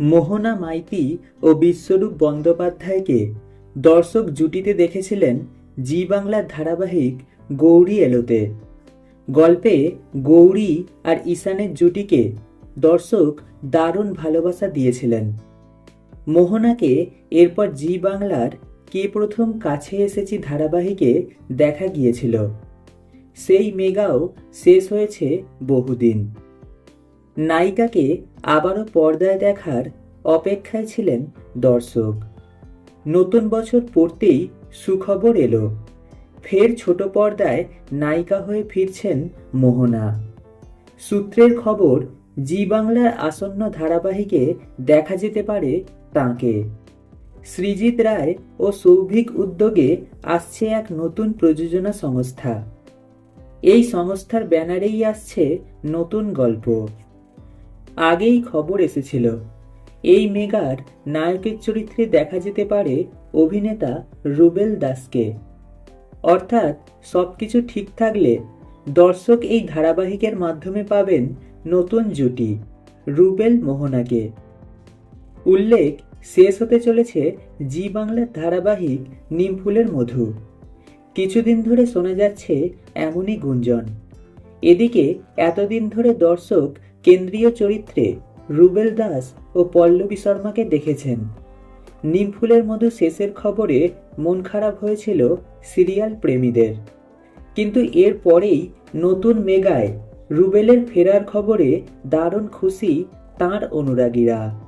মোহনা মাইতি ও বিশ্বরূপ বন্দ্যোপাধ্যায়কে দর্শক জুটিতে দেখেছিলেন জি বাংলার ধারাবাহিক গৌরী এলোতে। গল্পে গৌরী আর ঈশানের জুটিকে দর্শক দারুণ ভালোবাসা দিয়েছিলেন। মোহনাকে এরপর জি বাংলার কে প্রথম কাছে এসেছি ধারাবাহিকে দেখা গিয়েছিল। সেই মেগাও শেষ হয়েছে বহুদিন। নায়িকাকে আবারও পর্দায় দেখার অপেক্ষায় ছিলেন দর্শক। নতুন বছর পড়তেই সুখবর এলো। ফের ছোট পর্দায় নায়িকা হয়ে ফিরছেন মোহনা। সূত্রের খবর, জি বাংলার আসন্ন ধারাবাহিকে দেখা যেতে পারে তাঁকে। সৃজিত রায় ও সৌভিক উদ্যোগে আসছে এক নতুন প্রযোজনা সংস্থা। এই সংস্থার ব্যানারেই আসছে নতুন গল্প। আগেই খবর এসেছিল। এই মেগার নায়কের চরিত্রে দেখা যেতে পারে অভিনেতা রুবেল দাসকে। অর্থাৎ সবকিছু ঠিক থাকলে দর্শক এই ধারাবাহিকের মাধ্যমে পাবেন নতুন জুটি, রুবেল মোহনাকে। উল্লেখ, শেষ হতে চলেছে জি বাংলার ধারাবাহিক নিমফুলের মধু। কিছুদিন ধরে শোনা যাচ্ছে এমনই গুঞ্জন। এদিকে এতদিন ধরে দর্শক কেন্দ্রীয় চরিত্রে রুবেল দাস ও পল্লবী শর্মাকে দেখেছেন। নিমফুলের মধু শেষের খবরে মন খারাপ হয়েছিল সিরিয়াল প্রেমীদের। কিন্তু এর পরেই নতুন মেগায় রুবেলের ফেরার খবরে দারুণ খুশি তাঁর অনুরাগীরা।